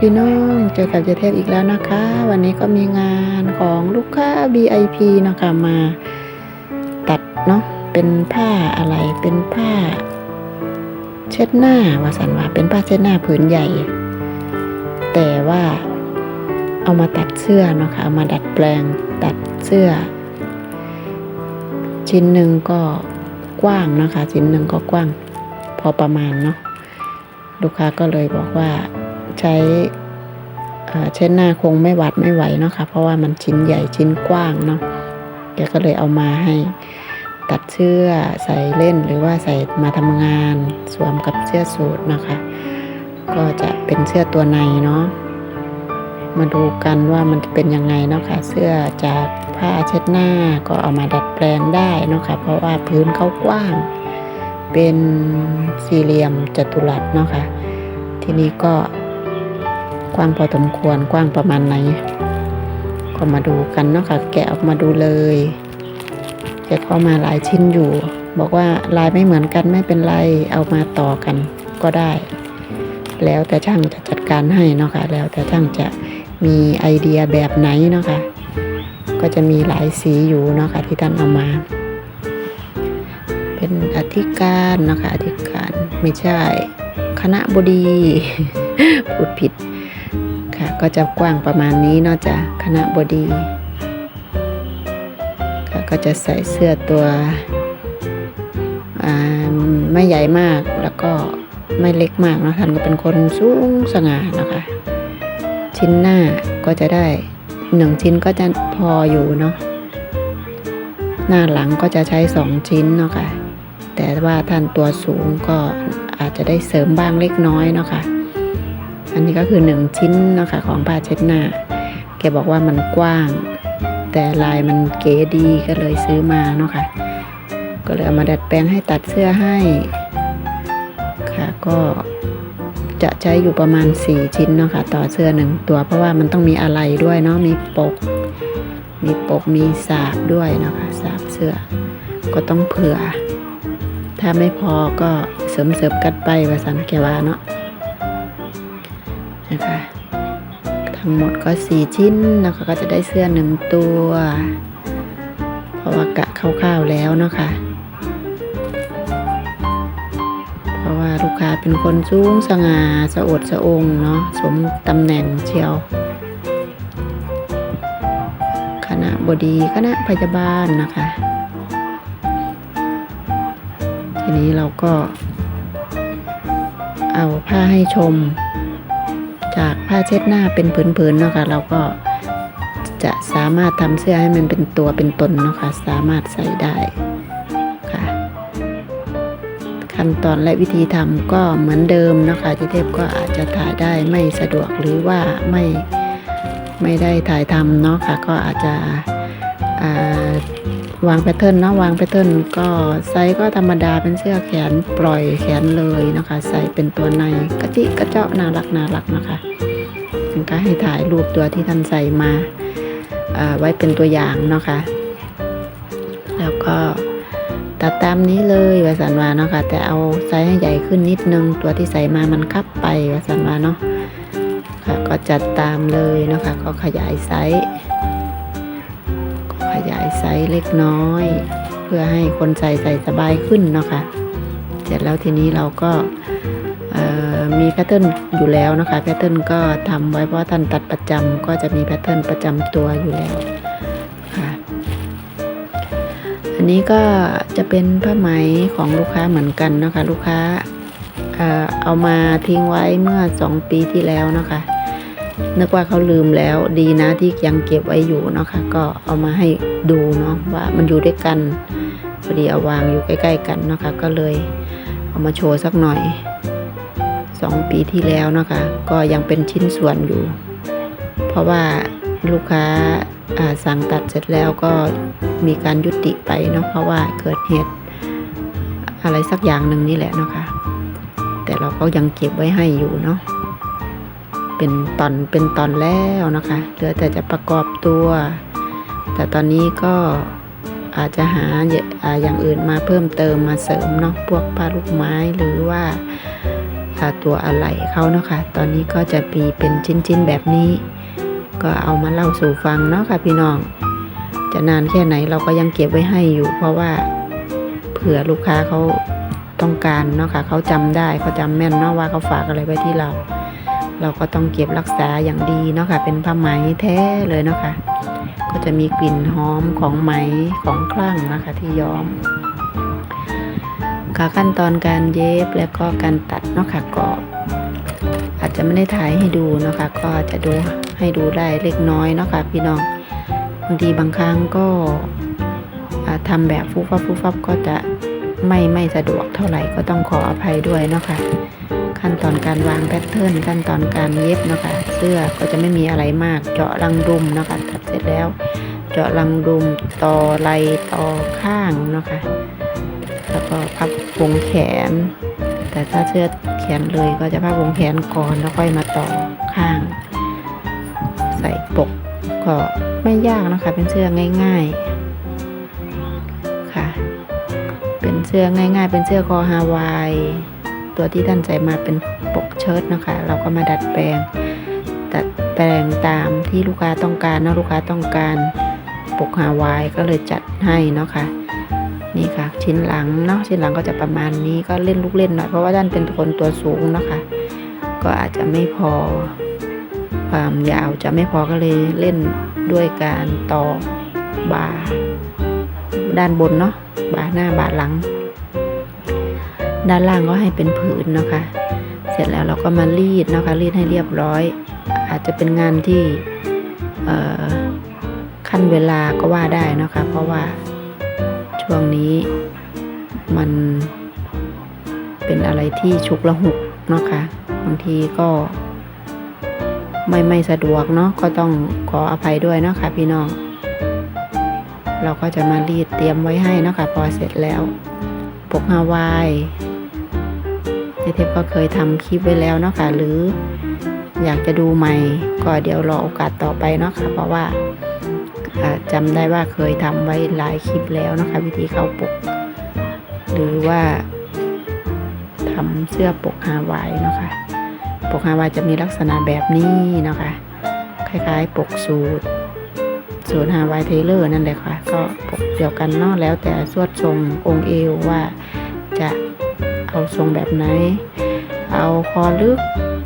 พี่น้องเจอกับเจเทพอีกแล้วนะคะ วันนี้ก็มีงานของลูกค้า VIP นะคะมาตัดเนาะเป็นผ้าอะไรเป็นผ้า เช็ดหน้าวาสันว่าเป็นผ้าเช็ดหน้าผืนใหญ่ แต่ว่าเอามาตัดเสื้อเนาะคะเอามาดัดแปลงตัดเสื้อ ชิ้นหนึ่งก็กว้างนะคะ ชิ้นหนึ่งก็กว้างพอประมาณเนาะลูกค้าก็เลยบอกว่า ใช้เอ่อเช็ดหน้าคงไม่วัดไม่ไหวเนาะค่ะเพราะว่ามันชิ้นใหญ่ชิ้นกว้างเนาะแกก็เลยเอามาให้ตัดเสื้อใส่เล่นหรือว่าใส่มาทำงานสวมกับเสื้อสูทนะคะ ก็จะเป็นเสื้อตัวในเนาะมาดูกันว่ามันเป็นยังไงเนาะค่ะเสื้อจากผ้าเช็ดหน้าก็เอามาดัดแปลงได้เนาะค่ะเพราะว่าพื้นเขากว้าง เป็นสี่เหลี่ยมจัตุรัสเนาะค่ะทีนี้ก็ กว้างพอสมควรกว้างประมาณไหน ก็มาดูกันเนาะค่ะ แกะออกมาดูเลยแกะเข้ามาหลายชิ้นอยู่ บอกว่าลายไม่เหมือนกันไม่เป็นไรเอามาต่อกันก็ได้ แล้วแต่ช่างจะจัดการให้เนาะค่ะ แล้วแต่ช่างจะมีไอเดียแบบไหนเนาะค่ะ ก็จะมีหลายสีอยู่เนาะค่ะที่ท่านเอามา เป็นอธิการนะคะอธิการไม่ใช่ คณะบดีพูดผิด ก็จะกว้างประมาณนี้เนอกจากคณะบดีค่ะก็จะใส่เสื้อตัวอ่าไม่ใหญ่มากแล้วก็ไม่เล็กมากนะท่านก็เป็นคนสูงสง่านะคะ ชิ้นหน้าก็จะได้หนึ่งชิ้นก็จะพออยู่เนาะหน้าหลังก็จะใช้สองชิ้นเนาะค่ะแต่ว่าท่านตัวสูงก็อาจจะได้เสริมบ้างเล็กน้อยเนาะค่ะ อันนี้ก็คือหนึ่งชิ้นเนาะค่ะของผ้าเช็ดหน้า แกบอกว่ามันกว้าง แต่ลายมันเก๋ดีก็เลยซื้อมาเนาะค่ะ ก็เลยเอามาดัดแปลงให้ตัดเสื้อให้ค่ะก็จะใช้อยู่ประมาณ 4 ชิ้นเนาะค่ะต่อเสื้อหนึ่งตัวเพราะว่ามันต้องมีอะไรด้วยเนาะมีปก มีปกมีสาบด้วยเนาะค่ะสาบเสื้อก็ต้องเผื่อ ถ้าไม่พอก็เสริมเสริมกันไปว่าสันแกว่าเนาะ นะคะ ทั้งหมดก็สี่ชิ้นนะคะก็จะได้เสื้อหนึ่งตัว เพราะว่ากะคร่าวๆแล้วเนาะค่ะเพราะว่าลูกค้าเป็นคนสูงสง่าสะอดสะองเนาะสมตำแหน่งเชียวคณะบดีคณะพยาบาลนะคะ ทีนี้เราก็เอาผ้าให้ชม จากผ้าเช็ดหน้าเป็นผืนๆเนาะค่ะเราก็จะสามารถทำเสื้อให้มันเป็นตัวเป็นตนเนาะค่ะสามารถใส่ได้ค่ะ ขั้นตอนและวิธีทำก็เหมือนเดิมเนาะคะที่เทพก็อาจจะถ่ายได้ไม่สะดวกหรือว่าไม่ไม่ได้ถ่ายทำเนาะค่ะก็อาจจะ วางแพทเทิร์นเนาะวางแพทเทิร์นก็ไซส์ก็ธรรมดาเป็นเสื้อแขนปล่อยแขนเลยนะคะ ใส่เป็นตัวในกระจิกระเจาะน่ารักน่ารักนะคะถึงก็ให้ถ่ายรูปตัวที่ท่านใส่มาอ่าไว้เป็นตัวอย่างเนาะคะ แล้วก็ตัดตามนี้เลยวาสันวาเนาะค่ะแต่เอาไซส์ให้ใหญ่ขึ้นนิดนึง ตัวที่ใส่มามันคับไปวาสันวาเนาะค่ะก็จัดตามเลยนะคะก็ขยายไซส์ ขยายไซส์เล็กน้อย เพื่อให้คนใส่ใส่สบายขึ้นเนาะคะ่ะเสร็จแล้วทีนี้เราก็มีแพทเทิร์นอยู่แล้วนะคะแพทเทิร์นก็ทำไว้เพราะท่านตัดประจำก็จะมีแพทเทิร์นประจำตัวอยู่แล้วค่ะอันนี้ก็จะเป็นผ้าไหมของลูกค้าเหมือนกันนะคะลูกค้าเอามาทิ้งไว้เมื่อสองปีที่แล้วนะคะ นึกว่าเขาลืมแล้วดีนะที่ยังเก็บไว้อยู่เนาะค่ะ ก็เอามาให้ดูเนาะว่ามันอยู่ด้วยกันพอดีเอาวางอยู่ใกล้ ๆ กันเนาะค่ะ ก็เลยเอามาโชว์สักหน่อยสองปีที่แล้วเนาะค่ะ ก็ยังเป็นชิ้นส่วนอยู่ เพราะว่าลูกค้าาสั่งตัดเสร็จแล้วก็มีการยุติไปเนาะเพราะว่าเกิดเหตุอะไรสักอย่างหนึ่งนี่แหละเนาะค่ะ แต่เราก็ยังเก็บไว้ให้อยู่เนาะ เป็นตอนเป็นตอนแล้วนะคะเหลือแต่จะประกอบตัว แต่ตอนนี้ก็อาจจะหาอย่างอื่นมาเพิ่มเติมมาเสริมเนาะพวกผ้าลูกไม้หรือว่าตัวอะไหล่เขาเนาะค่ะ ตอนนี้ก็จะมีเป็นชิ้นๆแบบนี้ ก็เอามาเล่าสู่ฟังเนาะค่ะพี่น้อง จะนานแค่ไหนเราก็ยังเก็บไว้ให้อยู่ เพราะว่าเผื่อลูกค้าเขาต้องการเนาะค่ะเขาจำได้เขาจำแม่นเนาะว่าเขาฝากอะไรไว้ที่เรา เราก็ต้องเก็บรักษาอย่างดีเนาะค่ะ เป็นผ้าไหมแท้เลยเนาะค่ะ ก็จะมีกลิ่นหอมของไหมของคลั่งนะคะที่ย้อม ค่ะขั้นตอนการเย็บแล้วก็การตัดเนาะค่ะก็อาจจะไม่ได้ถ่ายให้ดูเนาะค่ะก็จะดูให้ดูได้เล็กน้อยเนาะค่ะพี่น้องบางทีบางครั้งก็อ่าทำแบบฟุบฟับฟุบฟับก็จะไม่ไม่สะดวกเท่าไหร่ก็ต้องขออภัยด้วยเนาะค่ะ ขั้นตอนการวางแพทเทิร์นขั้นตอนการเย็บนะคะเสื้อก็จะไม่มีอะไรมาก เจาะรังดุมนะคะตัดเสร็จแล้ว เจาะรังดุมต่อไหลต่อข้างนะคะแล้วก็พับวงแขน แต่ถ้าเสื้อแขนเลยก็จะพับวงแขนก่อนแล้วค่อยมาต่อข้าง ใส่ปกก็ไม่ยากนะคะ เป็นเสื้อง่าย ๆค่ะ เป็นเสื้อง่าย ๆ เป็นเสื้อคอฮาวาย ตัวที่ท่านใส่มาเป็นปกเชิ้ตนะคะ เราก็มาดัดแปลง ดัดแปลงตามที่ลูกค้าต้องการเนาะลูกค้าต้องการปกฮาวายก็เลยจัดให้เนาะค่ะนี่ค่ะ ชิ้นหลังเนาะชิ้นหลังก็จะประมาณนี้ก็เล่นลูกเล่นหน่อยเพราะว่าด้านเป็นคนตัวสูงเนาะคะก็อาจจะไม่พอ ความยาวจะไม่พอก็เลยเล่นด้วยการต่อบาด้านบนเนาะบาหน้าบาหลัง ด้านล่างก็ให้เป็นผืนเนาะคะเสร็จแล้วเราก็มารีดเนาะคะรีดให้เรียบร้อย อาจจะเป็นงานที่ขั้นเวลาก็ว่าได้นะคะ เพราะว่าช่วงนี้มันเป็นอะไรที่ฉุกละหุกเนาะค่ะบางทีก็ไม่ไม่สะดวกเนาะก็ต้องขออภัยด้วยเนาะค่ะพี่น้อง เราก็จะมารีดเตรียมไว้ให้เนาะค่ะพอเสร็จแล้ว ปกฮาวาย เทปก็เคยทำคลิปไว้แล้วเนาะค่ะหรืออยากจะดูใหม่ก็เดี๋ยวรอโอกาสต่อไปเนาะค่ะเพราะว่าจำได้ว่าเคยทำไว้หลายคลิปแล้วนะคะ วิธีเข้าปก หรือว่าทำเสื้อปกฮาวายเนาะคะปกฮาวายจะมีลักษณะแบบนี้เนาะคะคล้ายๆ ปกสูตรสูตรฮาวายเทเลอร์นั่นแหละค่ะ ก็ปกเดียวกันเนาะแล้วแต่สวดทรงองค์เอวว่า เอาทรงแบบไหน เอาคอลึก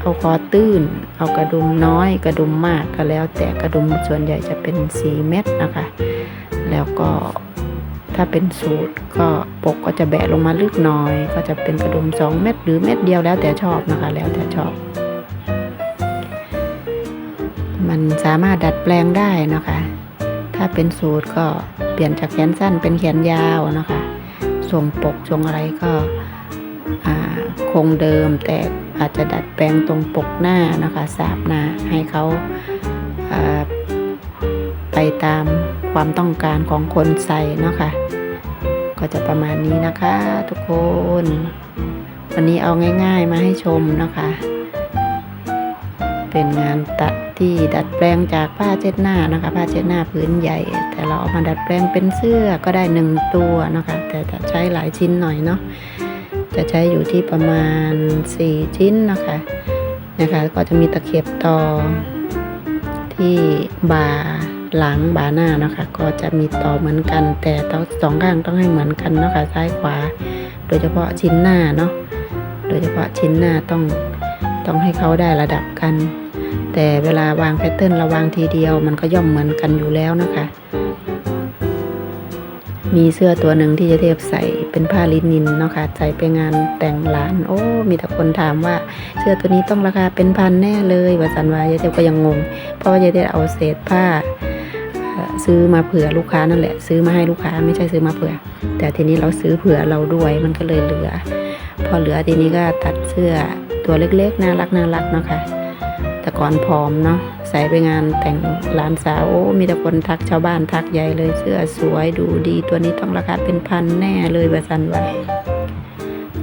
เอาคอตื้น เอากระดุมน้อย กระดุมมากก็แล้ว แต่กระดุมส่วนใหญ่จะเป็นสีเม็ดนะคะ แล้วก็ถ้าเป็นสูตรก็ปกก็จะแบะลงมาลึกหน่อย ก็จะเป็นกระดุมสองเม็ดหรือเม็ดเดียวแล้วแต่ชอบนะคะ แล้วแต่ชอบมันสามารถดัดแปลงได้นะคะ ถ้าเป็นสูตรก็เปลี่ยนจากแขนสั้นเป็นแขนยาวนะคะทรงปกทรงอะไรก็ คงเดิมแต่อาจจะดัดแปลงตรงปกหน้านะคะสาบหน้าให้เขาาไปตามความต้องการของคนใส่เนาะคะก็จะประมาณนี้นะคะทุกคน วันนี้เอาง่ายๆมาให้ชมนะคะ เป็นงานตัดที่ดัดแปลงจากผ้าเช็ดหน้านะคะ ผ้าเช็ดหน้าพื้นใหญ่ แต่เราเอามาดัดแปลงเป็นเสื้อก็ได้หนึ่งตัวนะคะ แต่จะใช้หลายชิ้นหน่อยเนาะ จะใช้อยู่ที่ประมาณ 4 ชิ้นนะคะนะคะ ก็จะมีตะเข็บต่อที่บ่าหลังบ่าหน้านะคะ ก็จะมีต่อเหมือนกัน แต่ต้องสองข้างต้องให้เหมือนกันนะคะซ้ายขวา โดยเฉพาะชิ้นหน้าเนาะโดยเฉพาะชิ้นหน้าต้องต้องให้เขาได้ระดับกัน แต่เวลาวางแพทเทิร์นเราวางทีเดียวมันก็ย่อมเหมือนกันอยู่แล้วนะคะ มีเสื้อตัวหนึ่งที่เจเทพใส่เป็นผ้าลินินเนาะค่ะใส่ไปงานแต่งร้าน โอ้ มีแต่คนถามว่าเสื้อตัวนี้ต้องราคาเป็นพันแน่เลยว่าสันวายายเทพก็ยังงง เพราะว่ายายเทพเอาเศษผ้าซื้อมาเผื่อลูกค้านั่นแหละ ซื้อมาให้ลูกค้าไม่ใช่ซื้อมาเผื่อ แต่ทีนี้เราซื้อเผื่อเราด้วยมันก็เลยเหลือ พอเหลือทีนี้ก็ตัดเสื้อตัวเล็กๆน่ารักน่ารักเนาะค่ะ แต่ก่อนผอมเนาะใส่ไปงานแต่งหลานสาวโอ้มีแต่คนทักชาวบ้านทักใหญ่เลยเสื้อสวยดูดีตัวนี้ต้องราคาเป็นพันแน่เลยบะสันไว้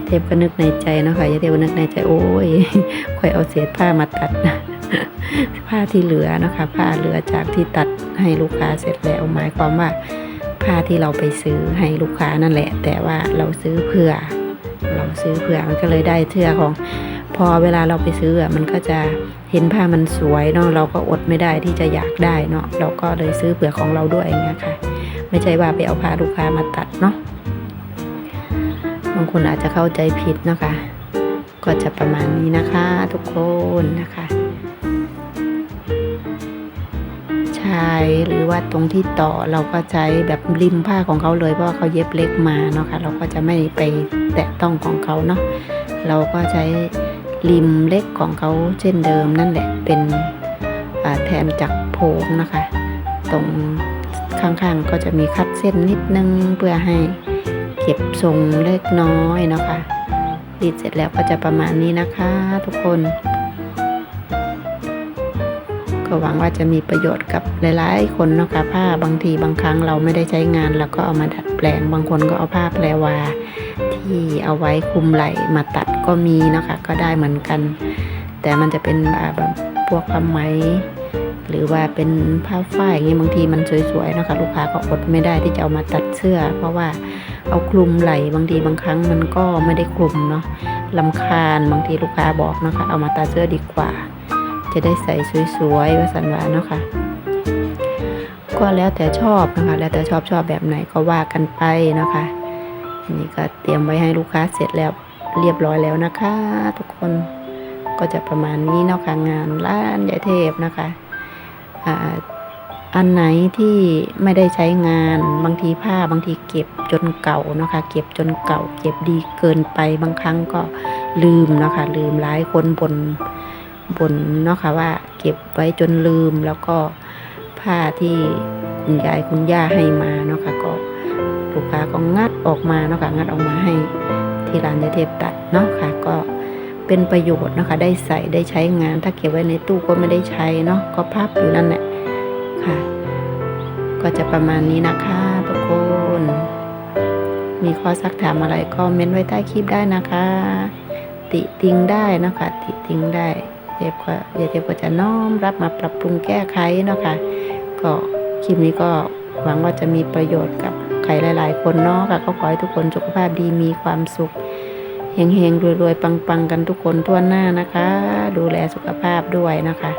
เทพก็นึกในใจเนาะค่ะยาเทพก็นึกในใจโอ้ยค่อยเอาเศษผ้ามาตัดนะผ้าที่เหลือนะคะผ้าเหลือจากที่ตัดให้ลูกค้าเสร็จแล้วหมายความว่าผ้าที่เราไปซื้อให้ลูกค้านั่นแหละ แต่ว่าเราซื้อเผื่อ เราซื้อเผื่อมันก็เลยได้เสื้อของ พอเวลาเราไปซื้ออะมันก็จะเห็นผ้ามันสวยเนาะเราก็อดไม่ได้ที่จะอยากได้เนาะเราก็เลยซื้อเผื่อของเราด้วยเงี้ยค่ะ ไม่ใช่ว่าไปเอาผ้าลูกค้ามาตัดเนาะบางคนอาจจะเข้าใจผิดนะคะ ก็จะประมาณนี้นะคะทุกคนนะคะ ใช้หรือว่าตรงที่ต่อเราก็ใช้แบบริมผ้าของเขาเลยเพราะว่าเขาเย็บเล็กมาเนาะค่ะเราก็จะไม่ไปแตะต้องของเขาเนาะเราก็ใช้ ริมเล็กของเขาเช่นเดิมนั่นแหละเป็นแทนจากโพงนะคะ ตรงข้างๆก็จะมีคัดเส้นนิดนึงเพื่อให้เก็บทรงเล็กน้อยนะคะรีดเสร็จแล้วก็จะประมาณนี้นะคะทุกคน ก็หวังว่าจะมีประโยชน์กับหลายๆ คนนะคะผ้าบางทีบางครั้งเราไม่ได้ใช้งานเราก็เอามาดัดแปลงบางคนก็เอาผ้าแปลวา ที่เอาไว้คลุมไหล่มาตัดก็มีนะคะก็ได้เหมือนกัน แต่มันจะเป็นแบบพวกผ้าไหม หรือว่าเป็นผ้าฝ้ายอย่างเงี้ยบางทีมันสวยๆนะคะลูกค้าก็อดไม่ได้ที่จะเอามาตัดเสื้อ เพราะว่าเอาคลุมไหล่บางทีบางครั้งมันก็ไม่ได้คลุมเนาะลำคาญบางทีลูกค้าบอกนะคะ เอามาตัดเสื้อดีกว่า จะได้ใส่สวยๆว่าสันวาเนาะค่ะก็แล้วแต่ชอบนะคะ แล้วแต่ชอบชอบแบบไหนก็ว่ากันไปนะคะ นนี้ก็เตรียมไว้ให้ลูกค้าเสร็จแล้วเรียบร้อยแล้วนะคะ ทุกคนก็จะประมาณนี้นาะค่ะงานร้านยายเทพนะคะอ่าอันไหนที่ไม่ได้ใช้งานบางทีผ้าบางทีเก็บจนเก่านะคะ เก็บจนเก่า เก็บดีเกินไปบางครั้งก็ลืมนะคะ ลืมหลายคนบนบนเนาะค่ะว่าเก็บไว้จนลืมแล้วก็ผ้าที่คุณยายคุณย่าให้มาเนาะค่ะก็ ลูกค้าก็งัดออกมาเนาะค่ะงัดออกมาให้ที่ร้านยาเทพตัดเนาะค่ะก็เป็นประโยชน์นะคะ ได้ใส่ได้ใช้งาน ถ้าเก็บไว้ในตู้ก็ไม่ได้ใช้เนาะก็พับอยู่นั่นแหละค่ะ ก็จะประมาณนี้นะคะทุกคน มีข้อสักถามอะไรก็เม้นไว้ใต้คลิปได้นะคะ ติติงได้เนาะคะ ติติงได้เทพก็ยายเทพก็จะน้อมรับมาปรับปรุงแก้ไขเนาะค่ะก็คลิปนี้ก็หวังว่าจะมีประโยชน์กับ ใครหลาย ๆ คนเนาะค่ะก็ขอให้ทุกคนสุขภาพดีมีความสุขเฮงๆรวยๆปังๆ กันทุกคนทั่วหน้านะคะ ดูแลสุขภาพด้วยนะคะ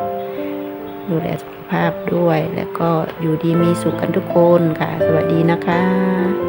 ดูแลสุขภาพด้วย แล้วก็อยู่ดีมีสุขกันทุกคนค่ะ สวัสดีนะคะ